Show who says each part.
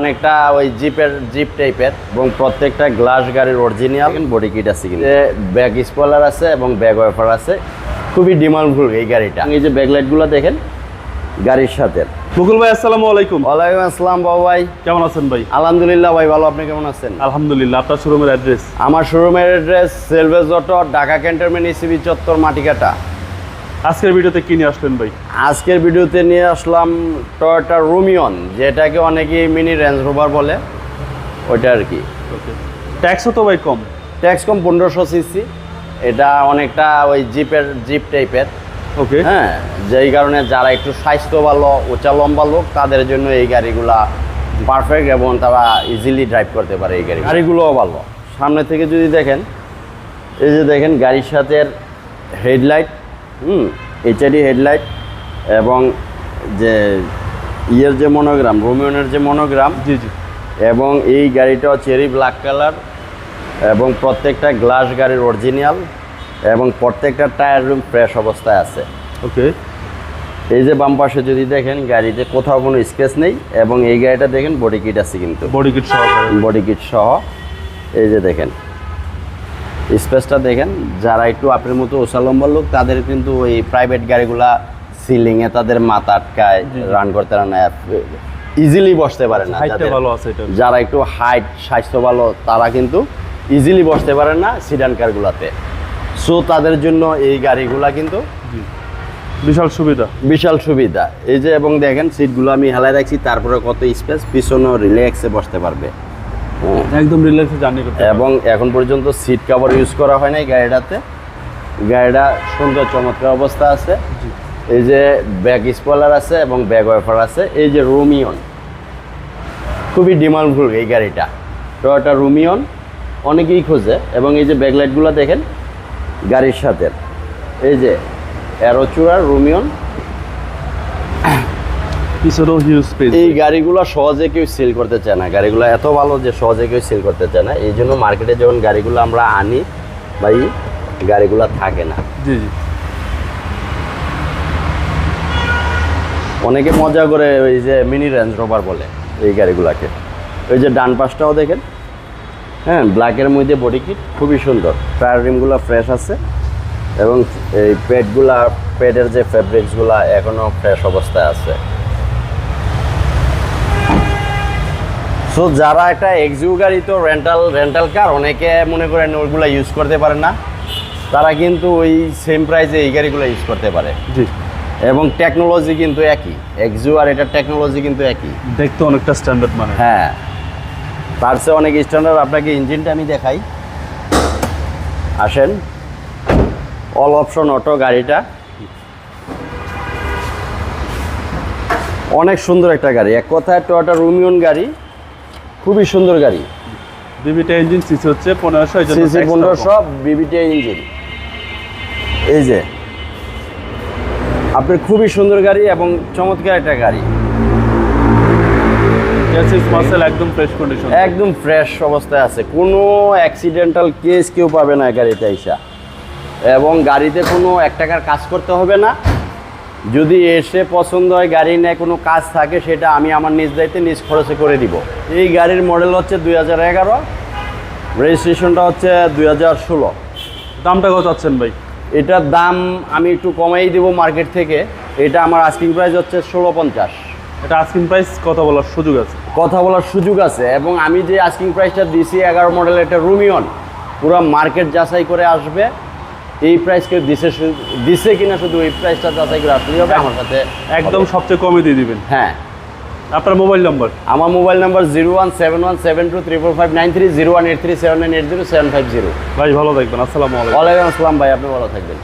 Speaker 1: অনেকটা ওই জিপের জিপ টাইপের এবং প্রত্যেকটা গ্লাস গাড়ির অরিজিনাল বডি কিট আছে কিন্তু। ব্যাক স্পয়লার আছে এবং ব্যাক ওয়েফার আছে। খুবই ডিমান্ডফুল এই গাড়িটা। এই যে ব্যাকলাইটগুলো দেখেন গাড়ির সাথে।
Speaker 2: মুকুল ভাই আসসালামু আলাইকুম।
Speaker 1: ওয়ালাইকুম আসসালাম বাবু ভাই।
Speaker 2: কেমন আছেন ভাই?
Speaker 1: আলহামদুলিল্লাহ ভাই ভালো। আপনি কেমন আছেন?
Speaker 2: আলহামদুলিল্লাহ আপনার শোরুমের অ্যাড্রেস
Speaker 1: আমার শোরুমের address selvage auto Dhaka cantonment ECB চত্বর মাটিকাটা
Speaker 2: আজকের ভিডিওতে কি নিয়ে আসলেন ভাই?
Speaker 1: আজকের ভিডিওতে নিয়ে আসলাম টয়োটা রুমিয়ন যেটাকে অনেকেই মিনি রেঞ্জ রোভার বলে ওইটা আর কি।
Speaker 2: ওকে ট্যাক্সও তো ভাই কম।
Speaker 1: ট্যাক্স কম পনেরোশো সিসি এটা অনেকটা ওই জিপের জিপ টাইপের।
Speaker 2: ওকে
Speaker 1: হ্যাঁ যেই কারণে যারা একটু স্বাস্থ্য ভালো উঁচা লম্বা লোক তাদের জন্য এই গাড়িগুলা পারফেক্ট এবং তারা ইজিলি ড্রাইভ করতে পারে এই গাড়ি গাড়িগুলোও ভালো। সামনে থেকে যদি দেখেন এই যে দেখেন গাড়ির সাথে হেডলাইট হুম এইচআইডি হেডলাইট এবং যে ইয়ের যে মনোগ্রাম রোমিয়নের যে মনোগ্রাম
Speaker 2: জি জি।
Speaker 1: এবং এই গাড়িটাও চেরি ব্ল্যাক কালার এবং প্রত্যেকটা গ্লাস গাড়ির অরিজিনাল এবং প্রত্যেকটা টায়ার রুম ফ্রেশ অবস্থায় আছে।
Speaker 2: ওকে
Speaker 1: এই যে বাম পাশে যদি দেখেন গাড়িতে কোথাও কোনো স্কেচ নেই এবং এই গাড়িটা দেখেন বডি কিট আছে কিন্তু।
Speaker 2: বডি কিট সহকারে
Speaker 1: বডি কিট সহ। এই যে দেখেন। স্পেসটা দেখেন যারা একটু আপনার মতো ওসালম্বর লোক তাদের কিন্তু ওই প্রাইভেট গাড়িগুলা সিলিংয়ে তাদের মাথা আটকায় রান করতে না ইজিলি বসতে পারে না। যারা একটু হাইট স্বাস্থ্য ভালো তারা কিন্তু ইজিলি বসতে পারে না সিডান কারগুলাতে সো তাদের জন্য এই গাড়িগুলা কিন্তু
Speaker 2: বিশাল সুবিধা।
Speaker 1: বিশাল সুবিধা। এই যে এবং দেখেন সিটগুলো আমি হেলায় রাখছি তারপরে কত স্পেস পিছনেও রিল্যাক্সে বসতে পারবে।
Speaker 2: একদম রিল্যাক্সে জার্নি করতে
Speaker 1: এবং এখন পর্যন্ত সিট কভার ইউজ করা হয় নাই গাড়িটাতে। গাড়িটা সুন্দর চমৎকার অবস্থা আছে। এই যে ব্যাক স্পলার আছে এবং ব্যাক ওয়েফার আছে। এই যে রুমিয়ন খুবই ডিমান্ডফুল এই গাড়িটা। টয়োটা রুমিয়ন অনেকেই খোঁজে এবং এই যে ব্যাকলাইটগুলো দেখেন গাড়ির সাথে। এই যে অ্যারোচুরার রুমিয়ন
Speaker 2: পিছনেও হিউজ স্পেস
Speaker 1: এই গাড়িগুলো সহজে কেউ সেল করতে চায় না। গাড়িগুলো এত ভালো যে সহজে কেউ সেল করতে চায় না। এই জন্য মার্কেটে যখন গাড়িগুলো আমরা আনি ভাই গাড়িগুলো থাকে না।
Speaker 2: জি জি।
Speaker 1: অনেকে মজা করে ওই যে মিনি রেঞ্জ রোভার বলে এই গাড়িগুলোকে। ওই যে ডান পাশটাও দেখেন। হ্যাঁ ব্ল্যাকের মধ্যে বডি কিট খুবই সুন্দর। টায়ার রিমগুলো ফ্রেশ আছে এবং এই পেডগুলা পেডের যে ফেব্রিক্সগুলো এখনও ফ্রেশ অবস্থায় আছে। সো যারা একটা এক্সিউ গাড়ি তো রেন্টাল রেন্টাল কার অনেকে মনে করেন ওইগুলো ইউজ করতে পারে না। তারা কিন্তু ওই সেম প্রাইসে এই গাড়িগুলো ইউজ করতে পারে।
Speaker 2: জি।
Speaker 1: এবং টেকনোলজি কিন্তু একই। এক্সিউ আর এটার টেকনোলজি কিন্তু একই।
Speaker 2: দেখতে অনেকটা স্ট্যান্ডার্ড মানে।
Speaker 1: হ্যাঁ। তার চেয়ে অনেক স্ট্যান্ডার্ড আপনাকে ইঞ্জিনটা আমি দেখাই। আসেন। অল অপশন অটো গাড়িটা। অনেক সুন্দর একটা গাড়ি। এক কথায় টয়োটা রুমিয়ন গাড়ি। খুবই সুন্দর গাড়ি।
Speaker 2: বিবিটা ইঞ্জিন সিসি হচ্ছে পনেরোশো
Speaker 1: সিসি পনেরোশো বিবিটি ইঞ্জিন। এই যে আপনার খুবই সুন্দর গাড়ি এবং চমৎকার একটা গাড়ি।
Speaker 2: একদম ফ্রেশ কন্ডিশন
Speaker 1: একদম ফ্রেশ অবস্থায় আছে। কোনো অ্যাক্সিডেন্টাল কেস কেউ পাবে না গাড়িতে এসা এবং গাড়িতে কোনো এক টাকার কাজ করতে হবে না। যদি এসে পছন্দ হয় গাড়ি নিয়ে কোনো কাজ থাকে সেটা আমি আমার নিজ দায়িত্বে নিজ খরচে করে দিব। এই গাড়ির মডেল হচ্ছে দুই হাজার এগারো রেজিস্ট্রেশনটা হচ্ছে দুই হাজার ষোলো।
Speaker 2: দামটা কত চাচ্ছেন ভাই?
Speaker 1: এটার দাম আমি একটু কমাই দেবো মার্কেট থেকে। এটা আমার আস্কিং প্রাইস হচ্ছে ষোলো পঞ্চাশ।
Speaker 2: এটা আস্কিং প্রাইস কথা বলার সুযোগ আছে।
Speaker 1: কথা বলার সুযোগ আছে এবং আমি যে আস্কিং প্রাইসটা দিছি এগারো মডেল এটা রুমিয়ন পুরো মার্কেট যাচাই করে আসবে। এই প্রাইস কেউ দিছে দিছে কিনা শুধু এই প্রাইসটা যাচাই করে আসলেই হবে আমার সাথে
Speaker 2: একদম সবচেয়ে কমে দিয়ে দিবেন।
Speaker 1: হ্যাঁ।
Speaker 2: আপনার মোবাইল নম্বর
Speaker 1: আমার mobile number zero one seven one seven two three four five nine three zero one eight three seven nine eight zero seven five zero
Speaker 2: ভাই ভালো থাকবেন। আসসালামু আলাইকুম।
Speaker 1: ওয়ালাইকুম আসসালাম ভাই আপনি ভালো থাকবেন।